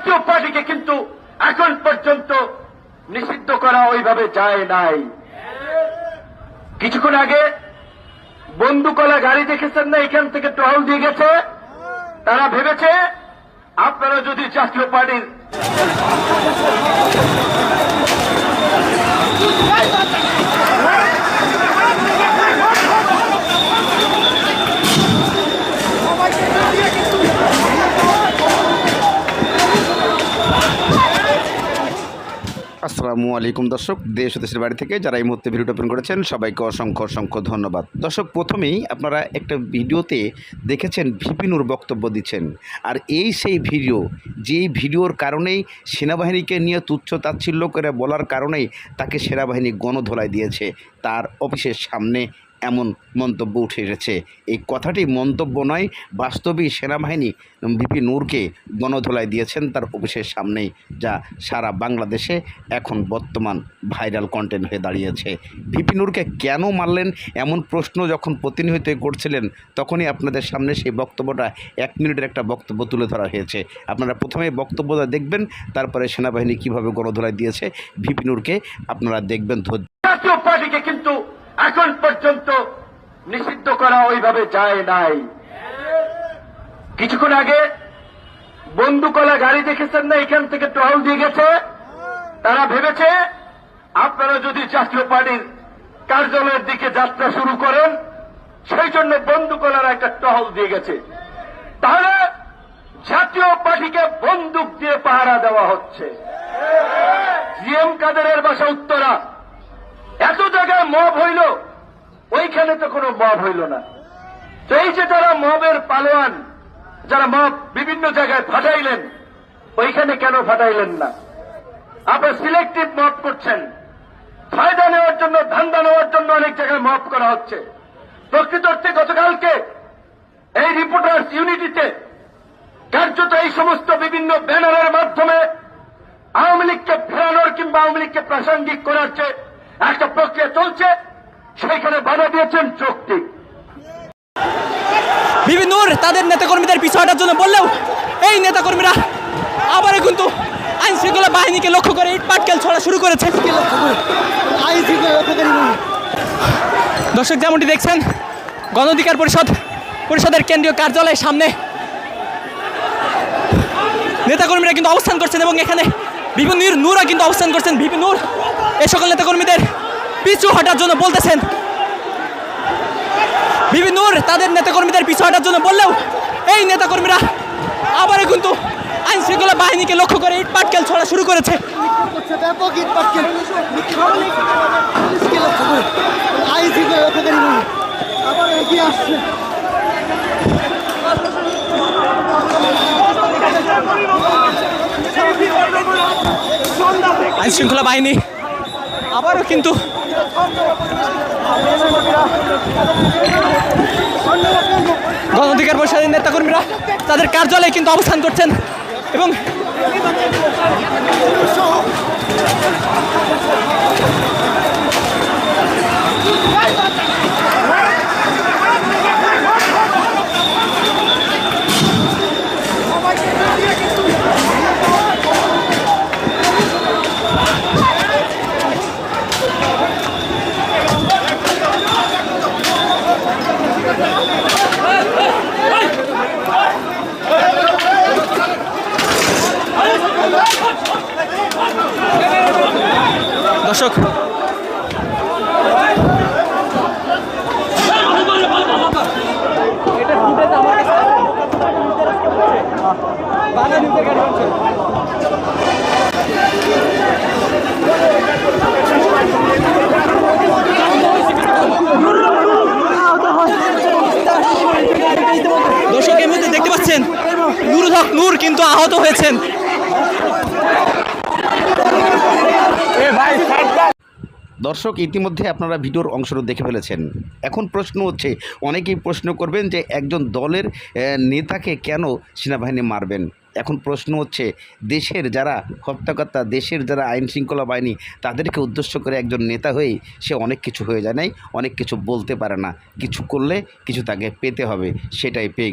জাতীয় পার্টিকে কিন্তু এখন পর্যন্ত নিষিদ্ধ করা ওইভাবে যায় নাই। কিছুক্ষণ আগে বন্দুকলা গাড়ি দেখেছেন না, এখান থেকে টহল দিয়ে গেছে। তারা ভেবেছে, আপনারা যদি জাতীয় পার্টির আসসালামু আলাইকুম দর্শক, দেশ দেশের বাড়ি থেকে যারা এই মুহূর্তে ভিডিওটা ওপেন করেছেন, সবাইকে অসংখ্য অসংখ্য ধন্যবাদ। দর্শক, প্রথমেই আপনারা একটা ভিডিওতে দেখেছেন ভিপিনুর বক্তব্য দিচ্ছেন। আর এই সেই ভিডিও, যেই ভিডিওর কারণেই সেনাবাহিনীকে নিয়ে তুচ্ছ তাচ্ছিল্য করে বলার কারণেই তাকে সেনাবাহিনী গণধোলাই দিয়েছে। তার অফিসের সামনে এমন মন্তব্য উঠে এসেছে। এই কথাটি মন্তব্য নয় বাস্তবিক সেনাবাহিনী ভিপি নূরকে গণধোলাই দিয়েছেন তার অফিসের সামনেই, যা সারা বাংলাদেশে এখন বর্তমান ভাইরাল কন্টেন্ট হয়ে দাঁড়িয়েছে। ভিপি নূরকে কেন মারলেন? এমন প্রশ্ন যখন প্রতিনিয়ত করছিলেন, তখনই আপনাদের সামনে সেই বক্তব্যটা এক মিনিটের একটা বক্তব্য তুলে ধরা হয়েছে। আপনারা প্রথমে বক্তব্যটা দেখবেন, তারপরে সেনাবাহিনী কীভাবে গণধোলাই দিয়েছে, ভিপি নূরকে আপনারা দেখবেন ধৈর্য এখন পর্যন্ত নিষিদ্ধ করা ওইভাবে যায় নাই। কিছুক্ষণ আগে বন্দুকলা গাড়ি দেখেছেন না, এখান থেকে টহল দিয়ে গেছে। তারা ভেবেছে, আপনারা যদি জাতীয় পার্টির কার্যালয়ের দিকে যাত্রা শুরু করেন, সেই জন্য বন্দুকলার একটা টহল দিয়ে গেছে। তাহলে জাতীয় পার্টিকে বন্দুক দিয়ে পাহারা দেওয়া হচ্ছে। জিএম কাদেরের বাসা উত্তরা। এত জায়গায় মব ওইখানে তো কোনো মব হইল না। তো এই যে যারা মবের পালোয়ান, যারা মব বিভিন্ন জায়গায় ফাটাইলেন, ওইখানে কেন ফাটাইলেন না? আপনার সিলেক্টিভ মব করছেন। ফায়দা নেওয়ার জন্য, ধান্দা নেওয়ার জন্য অনেক জায়গায় মব করা হচ্ছে। প্রকৃত অর্থে গতকালকে এই রিপোর্টার্স ইউনিটিতে কার্যত এই সমস্ত বিভিন্ন ব্যানারের মাধ্যমে আওয়ামী লীগকে ফেরানোর কিংবা আওয়ামী লীগকে প্রাসঙ্গিক করার যে একটা প্রক্রিয়া চলছে সেইখানে বাধা দিয়েছেন বিভিন্ন তাদের নেতাকর্মীদের পিছু জন্য বললেও এই নেতাকর্মীরা আবারও কিন্তু আইন শৃঙ্খলা বাহিনীকে লক্ষ্য করে ইট পাটকেল ছড়া শুরু করেছে। দর্শক, যেমনটি দেখছেন গণ অধিকার পরিষদ, পরিষদের কেন্দ্রীয় কার্যালয়ের সামনে নেতাকর্মীরা কিন্তু অবস্থান করছেন এবং এখানে বিভিন্ন নূরা কিন্তু অবস্থান করছেন। ভিপি নূর এই সকল নেতাকর্মীদের পিছু হটার জন্য বলতেছেন। বিভিন্ন তাদের নেতাকর্মীদের পিছু হটার জন্য বললেও এই নেতাকর্মীরা আবারও কিন্তু আইন শৃঙ্খলা বাহিনীকে লক্ষ্য করে ইট পাটকেল ছড়া শুরু করেছে। আইন শৃঙ্খলা বাহিনী আবারও কিন্তু গণ অধিকার পরিষদের নেতাকর্মীরা তাদের কার্যালয়ে কিন্তু অবস্থান করছেন এবং দর্শক দর্শক এর মধ্যে দেখতে পাচ্ছেন নুরুল হক নূর কিন্তু আহত হয়েছেন। দর্শক, ইতিমধ্যে আপনারা ভিডিওর অংশটা দেখে ফেলেছেন। এখন প্রশ্ন হচ্ছে, অনেকেই প্রশ্ন করবেন যে একজন দলের নেতাকে কেন সেনাবাহিনী মারবেন? এখন প্রশ্ন হচ্ছে, দেশের যারা হত্যাকর্তা, দেশের যারা আইন শৃঙ্খলা বাহিনী, তাদেরকে উদ্দেশ্য করে একজন নেতা হয়েই সে অনেক কিছু হয়ে যায় নাই, অনেক কিছু বলতে পারে না। কিছু করলে কিছু তাকে পেতে হবে, সেটাই পেয়ে